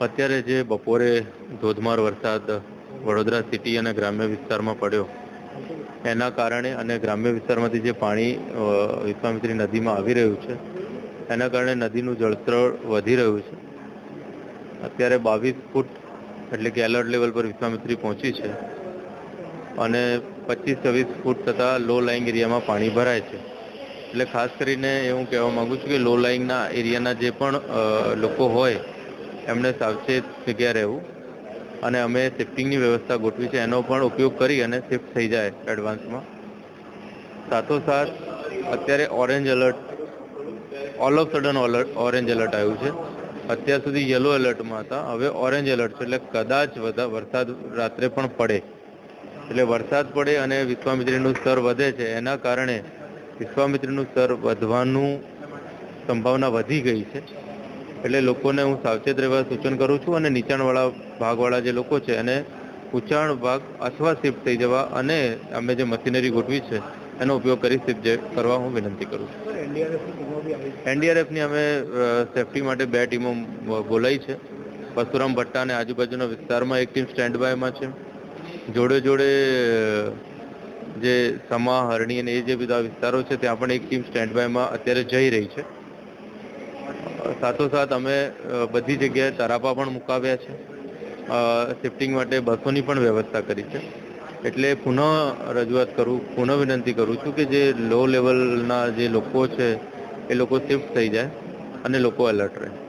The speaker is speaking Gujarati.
અત્યારે જે બપોરે ધોધમાર વરસાદ વડોદરા સિટી અને ગ્રામ્ય વિસ્તારમાં પડ્યો, એના કારણે અને ગ્રામ્ય વિસ્તારમાંથી જે પાણી વિશ્વામિત્રી નદીમાં આવી રહ્યું છે, એના કારણે નદીનું જળસ્તર વધી રહ્યું છે. અત્યારે બાવીસ ફૂટ એટલે કે એલર્ટ લેવલ પર વિશ્વામિત્રી પહોંચી છે અને પચીસ છવ્વીસ ફૂટ થતાં લો લાઇંગ એરિયામાં પાણી ભરાય છે. એટલે ખાસ કરીને હું કહેવા માંગુ છું કે લો લાઇંગના એરિયાના જે પણ લોકો હોય એમણે સાવચેત જગ્યા રહેવું. અને અમે શિફ્ટિંગની વ્યવસ્થા ગોઠવી છે, એનો પણ ઉપયોગ કરી અને શિફ્ટ થઈ જાય એડવાન્સમાં સાથોસાથ, અત્યારે orange alert all of sudden orange alert આવ્યું છે. અત્યાર સુધી યલો એલર્ટમાં હતા, હવે ઓરેન્જ એલર્ટ છે, એટલે કદાચ બધા વરસાદ રાત્રે પણ પડે. એટલે વરસાદ પડે અને વિશ્વામિત્રીનું સ્તર વધે છે, એના કારણે વિશ્વામિત્રીનું સ્તર વધવાનું સંભાવના વધી ગઈ છે. એટલે લોકોને હું સાવચેત રહેવા સૂચન કરું છું અને નીચાણવાળા ભાગવાળા જે લોકો છે એને ઉંચાણ ભાગ અથવા શિફ્ટ થઈ જવા અને અમે જે મશીનરી ગોઠવી છે એનો ઉપયોગ કરી શિફ્ટ કરવા હું વિનંતી કરું છું. એનડીઆરએફની અમે સેફટી માટે બે ટીમો બોલાવી છે. પરશુરામ ભટ્ટા અને આજુબાજુના વિસ્તારમાં એક ટીમ સ્ટેન્ડ બાયમાં છે. જોડે જોડે જે સમા, હરણી અને એ જે બધા વિસ્તારો છે, ત્યાં પણ એક ટીમ સ્ટેન્ડ બાયમાં અત્યારે જઈ રહી છે. સાથોસાથ અમે બધી જગ્યાએ તરાપા પણ મુકાવ્યા છે. શિફ્ટિંગ માટે બસોની પણ વ્યવસ્થા કરી છે. એટલે પુનઃ રજૂઆત કરું, પુનઃ વિનંતી કરું છું કે જે લો લેવલના જે લોકો છે, એ લોકો શિફ્ટ થઈ જાય અને લોકો એલર્ટ રહે.